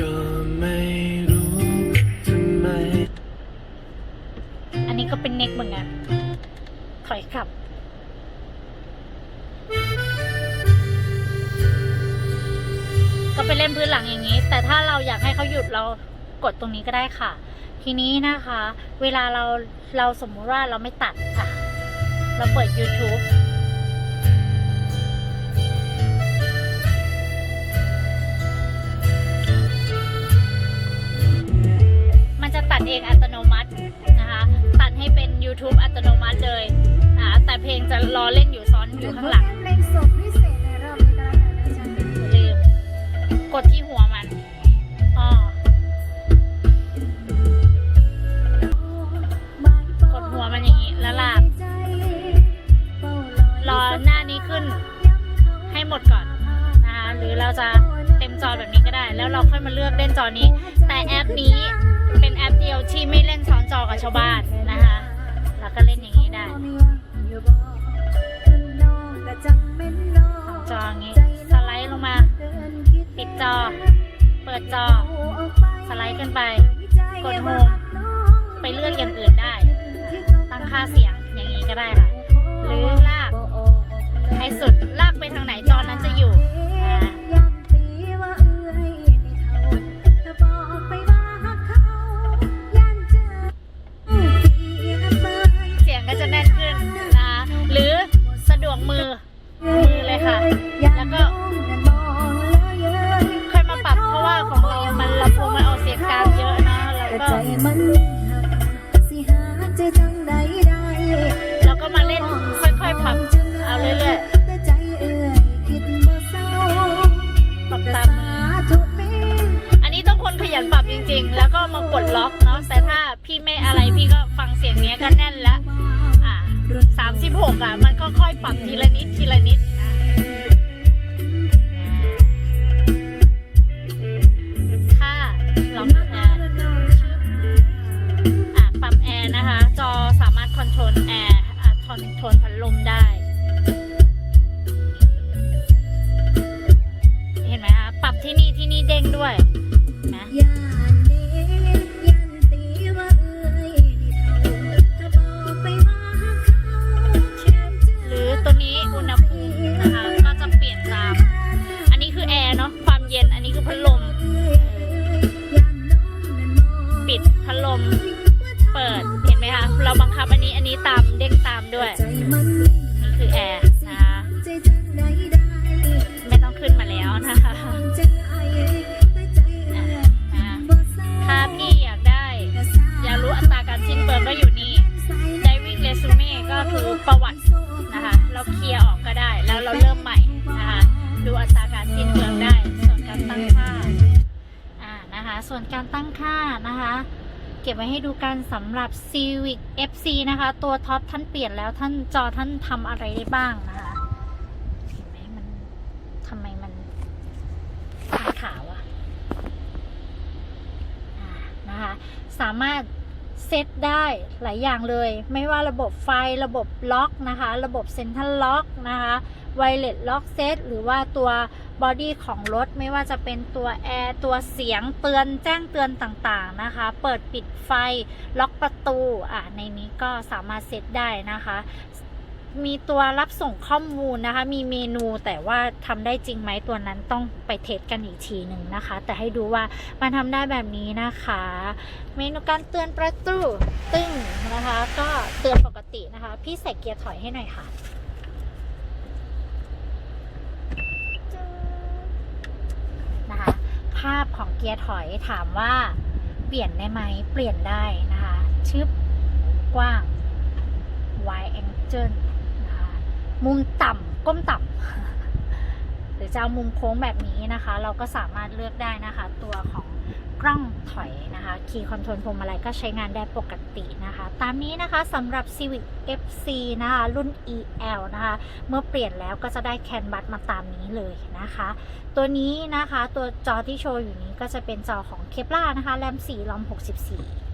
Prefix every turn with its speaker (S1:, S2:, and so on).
S1: ก็ไม่รู้ทำไม
S2: อันนี้ก็เป็นเน็กเหมือนกันถอยกลับ ก็ไปเล่นพื้นหลังอย่างนี้ แต่ถ้าเราอยากให้เขาหยุดเรากดตรงนี้ก็ได้ค่ะ ทีนี้นะคะ เวลาเราเราสมมุติว่าเราไม่ตัดค่ะ เราเปิด YouTube YouTube อัตโนมัติเลยนะแต่เพลงจะรอเล่นอยู่ซ้อนอยู่ข้างหลัง
S3: เพลงสดพิเศษในรอบนี้ก็แล้วกันนะจ๊ะ
S2: อย่าลืมกดที่หัวมันอ๋อกดหัวมันอย่างนี้แล้วลากรอหน้านี้ขึ้น ให้หมดก่อนนะหรือเราจะเต็มจอแบบนี้ก็ได้ แล้วเราค่อยมาเลือกเล่นจอนี้ แต่แอปนี้เป็นแอปเดียวที่ไม่เล่นซ้อนจอกับชาวบ้านนะ ปิดจอ สไลด์ขึ้นไป กดโฮมไปเลือกอย่างอื่นได้ ตั้งค่าเสียงอย่างนี้ก็ได้ค่ะ หรือลากให้สุดลากไปทางไหนจอนั้นจะอยู่เสียงก็จะแน่นขึ้นนะ หรือสะดวกมือ เราก็มาเล่นค่อยๆปรับเอาเรื่อยๆปรับตามมืออันนี้ต้องคนขยันปรับจริงๆ แล้วก็มากดล็อกเนาะแต่ถ้าพี่ไม่อะไรพี่ก็ฟังเสียงเนี้ยก็แน่นแล้วอ่าสามสิบหกอะมันก็ค่อยปรับทีละนิดทีละนิดอะค่ะลอง ทนแอร์ทนทนพัดลมได้ ส่วนการตั้งค่านะคะ เก็บไว้ให้ดูกันสำหรับ Civic FC นะคะ ตัวท็อปท่านเปลี่ยนแล้วท่านจอท่านทำอะไรได้บ้างนะคะเห็นไหมมันทำไมมันมันขาวอะอ่านะคะ สามารถ เซตได้หลายอย่างเลย ไม่ว่าระบบไฟระบบล็อกนะคะ ระบบเซ็นทรัลล็อกนะคะไวเลสล็อกเซตหรือว่าตัวบอดี้ของรถ ไม่ว่าจะเป็นตัวแอร์ตัวเสียงเตือนแจ้งเตือนต่างๆนะคะ เปิดปิดไฟล็อกประตูอะในนี้ก็สามารถเซตได้นะคะ มีตัวรับส่งข้อมูลนะคะ มีเมนูแต่ว่าทำได้จริงไหมตัวนั้นต้องไปเทสกันอีกทีหนึ่งนะคะ แต่ให้ดูว่ามันทำได้แบบนี้นะคะ เมนูการเตือนประตูตึ้งนะคะ ก็เตือนปกตินะคะ พี่ใส่เกียร์ถอยให้หน่อยค่ะนะคะ ภาพของเกียร์ถอยถามว่าเปลี่ยนได้ไหมเปลี่ยนได้นะคะ ชึบกว้าง wide angle นะคะ มุมต่ำก้มต่ำหรือจะเอามุมโค้งแบบนี้นะคะ เราก็สามารถเลือกได้นะคะ ตัวของกล้องถอยนะคะคีย์คอนโทรลพวงมาลัยก็ใช้งานได้ปกตินะคะ ตามนี้นะคะสำหรับ Civic FC นะคะ รุ่น EL นะคะ เมื่อเปลี่ยนแล้วก็จะได้แคนบัสมาตามนี้เลยนะคะ ตัวนี้นะคะตัวจอที่โชว์อยู่นี้ก็จะเป็นจอของเคปล่านะคะแรม4รอม64